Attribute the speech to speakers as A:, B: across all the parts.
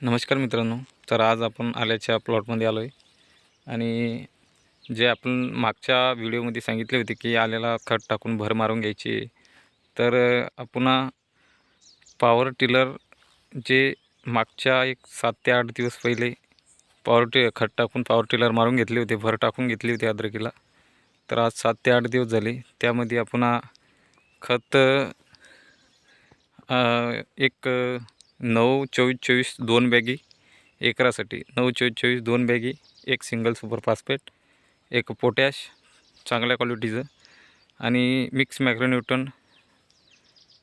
A: नमस्कार मित्रांनो तर आज आपण आल्याच्या प्लॉटमध्ये आलो आहे आणि जे आपण मागच्या व्हिडिओमध्ये सांगितले होते की आल्याला खत टाकून भर मारून घ्यायची तर पुन्हा पॉवर टिलर जे मागच्या एक सात ते आठ दिवस पहिले पॉवर टि खत टाकून पॉवर टिलर मारून घेतले होते भर टाकून घेतली होती अद्रकीला. तर आज सात ते आठ दिवस झाले त्यामध्ये आपण खत एक नऊ चोवीस चोवीस दोन बॅगी एकरासाठी. नऊ चोवीस चोवीस दोन बॅगी एक सिंगल सुपर फास्फेट एक पोटॅश चांगल्या क्वालिटीचं आणि मिक्स मॅक्रोन्यूटन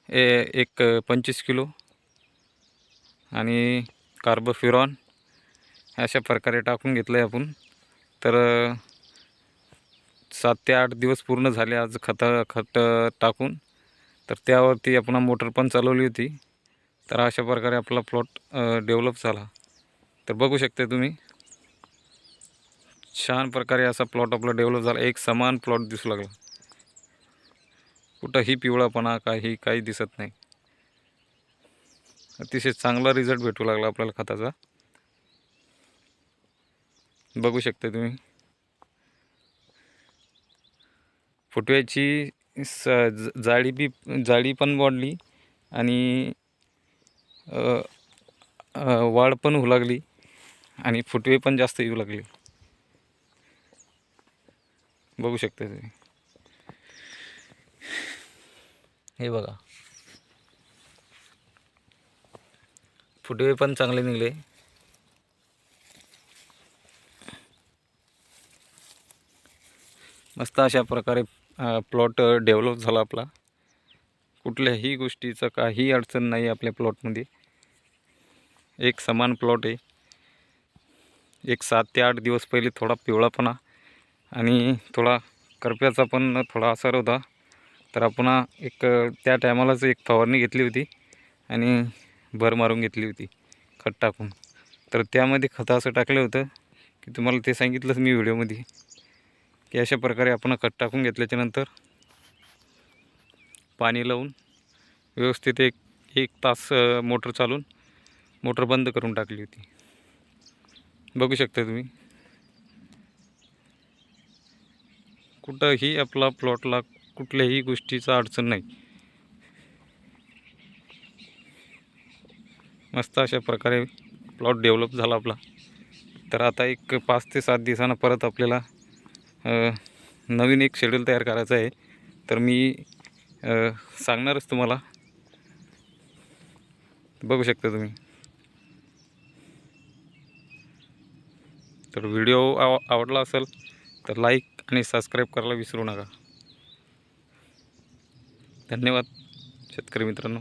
A: ए एक पंचवीस किलो आणि कार्बोफ्युरॉन अशा प्रकारे टाकून घेतलं आहे आपण. तर सात ते आठ दिवस पूर्ण झाले आज खत खत टाकून. तर त्यावरती आपण मोटर पण चालवली होती. तर अशा प्रकारे आपला प्लॉट डेव्हलप झाला. तर बघू शकता तुम्ही. छान प्रकारे असा प्लॉट आपला डेव्हलप झाला. एक समान प्लॉट दिसू लागला. कुठंही पिवळापणा काही काही दिसत नाही. अतिशय चांगला रिझल्ट भेटू लागला आपल्याला खताचा. बघू शकता तुम्ही. फुटव्याची स ज- जाळी बी जाळी पण वाढली आणि वाढ पण होऊ लागली आणि फुटवे पण जास्त येऊ लागले. बघू शकता तुम्ही. हे बघा. फुटवे पण चांगले निघले. मस्त अशा प्रकारे प्लॉट डेव्हलप झाला आपला. कुठल्याही गोष्टीचं काही अडचण नाही आपल्या प्लॉटमध्ये. एक समान प्लॉट आहे. एक सात ते आठ दिवस पहिले थोडा पिवळापणा आणि थोडा करप्याचा पण थोडा असर होता. तर आपण एक त्या टायमालाच एक फवारणी घेतली होती आणि भर मारून घेतली होती खत टाकून. तर त्यामध्ये खतं असं टाकलं होतं की तुम्हाला ते सांगितलंच मी व्हिडिओमध्ये की अशा प्रकारे आपण खत टाकून घेतल्याच्यानंतर पाणी लावून व्यवस्थित एक एक तास मोटर चालून मोटर बंद करून टाकली होती. बघू शकता तुम्ही. कुठंही आपला प्लॉटला कुठल्याही गोष्टीचा अडचण नाही. मस्त अशा प्रकारे प्लॉट डेव्हलप झाला आपला. तर आता एक पाच ते सात दिवसानं परत आपल्याला नवीन एक शेड्यूल तयार करायचं आहे. तर मी सांगणारच तुम्हाला. बघू शकता तुम्ही. तर व्हिडिओ आव आवडला असेल तर लाईक आणि सबस्क्राईब करायला विसरू नका. धन्यवाद शेतकरी मित्रांनो.